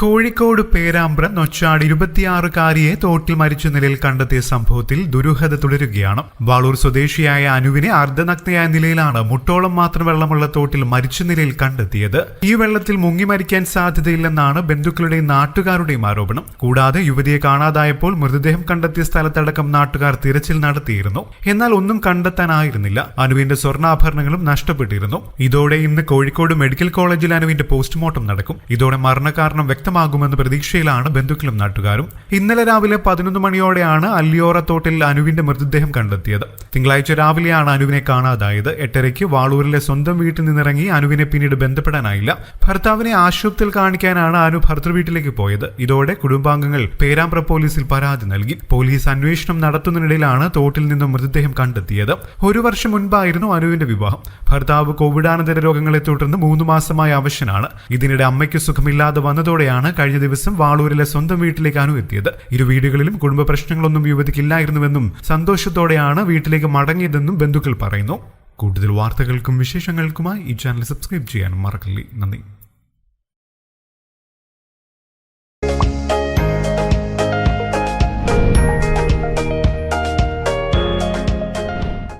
കോഴിക്കോട് പേരാമ്പ്ര നൊച്ചാട് ഇരുപത്തിയാറുകാരിയെ തോട്ടിൽ മരിച്ച നിലയിൽ കണ്ടെത്തിയ സംഭവത്തിൽ ദുരൂഹത തുടരുകയാണ്. വാളൂർ സ്വദേശിയായ അനുവിനെ അർദ്ധനഗ്നയായ നിലയിലാണ് മുട്ടോളം മാത്രം വെള്ളമുള്ള തോട്ടിൽ മരിച്ച നിലയിൽ കണ്ടെത്തിയത്. ഈ വെള്ളത്തിൽ മുങ്ങി മരിക്കാൻ സാധ്യതയില്ലെന്നാണ് ബന്ധുക്കളുടെയും നാട്ടുകാരുടെയും ആരോപണം. കൂടാതെ യുവതിയെ കാണാതായപ്പോൾ മൃതദേഹം കണ്ടെത്തിയ സ്ഥലത്തടക്കം നാട്ടുകാർ തിരച്ചിൽ നടത്തിയിരുന്നു. എന്നാൽ ഒന്നും കണ്ടെത്താനായിരുന്നില്ല. അനുവിന്റെ സ്വർണാഭരണങ്ങളും നഷ്ടപ്പെട്ടിരുന്നു. ഇതോടെ ഇന്ന് കോഴിക്കോട് മെഡിക്കൽ കോളേജിൽ അനുവിന്റെ പോസ്റ്റ്മോർട്ടം നടക്കും. ഇതോടെ മരണകാരണം വ്യക്തമാകുമെന്ന പ്രതീക്ഷയിലാണ് ബന്ധുക്കളും നാട്ടുകാരും. ഇന്നലെ രാവിലെ പതിനൊന്ന് മണിയോടെയാണ് അല്ലിയോറ തോട്ടിൽ അനുവിന്റെ മൃതദേഹം കണ്ടെത്തിയത്. തിങ്കളാഴ്ച രാവിലെയാണ് അനുവിനെ കാണാതായത്. എട്ടരയ്ക്ക് വാളൂരിലെ സ്വന്തം വീട്ടിൽ നിന്നിറങ്ങി അനുവിനെ പിന്നീട് ബന്ധപ്പെടാനായില്ല. ഭർത്താവിനെ ആശുപത്രിയിൽ കാണിക്കാനാണ് അനു ഭർത്തൃവീട്ടിലേക്ക് പോയത്. ഇതോടെ കുടുംബാംഗങ്ങൾ പേരാമ്പ്ര പോലീസിൽ പരാതി നൽകി. പോലീസ് അന്വേഷണം നടത്തുന്നതിനിടയിലാണ് തോട്ടിൽ നിന്നും മൃതദേഹം കണ്ടെത്തിയത്. ഒരു വർഷം മുൻപായിരുന്നു അനുവിന്റെ വിവാഹം. ഭർത്താവ് കോവിഡാനന്തര രോഗങ്ങളെ തുടർന്ന് മൂന്ന് മാസമായ അവശനാണ്. ഇതിനിടെ അമ്മയ്ക്ക് സുഖമില്ലാതെ വന്നതോടെയാണ് കഴിഞ്ഞ ദിവസം വാളൂരിലെ സ്വന്തം വീട്ടിലേക്ക് അനു എത്തിയത്. ഇരു വീടുകളിലും കുടുംബ പ്രശ്നങ്ങളൊന്നും യുവതിക്കില്ലായിരുന്നുവെന്നും സന്തോഷത്തോടെയാണ് വീട്ടിലേക്ക് മടങ്ങിയതെന്നും ബന്ധുക്കൾ പറയുന്നു. കൂടുതൽ വാർത്തകൾക്കും വിശേഷങ്ങൾക്കുമായി ഈ ചാനൽ സബ്സ്ക്രൈബ് ചെയ്യാനും മറക്കല്ലേ. നന്ദി.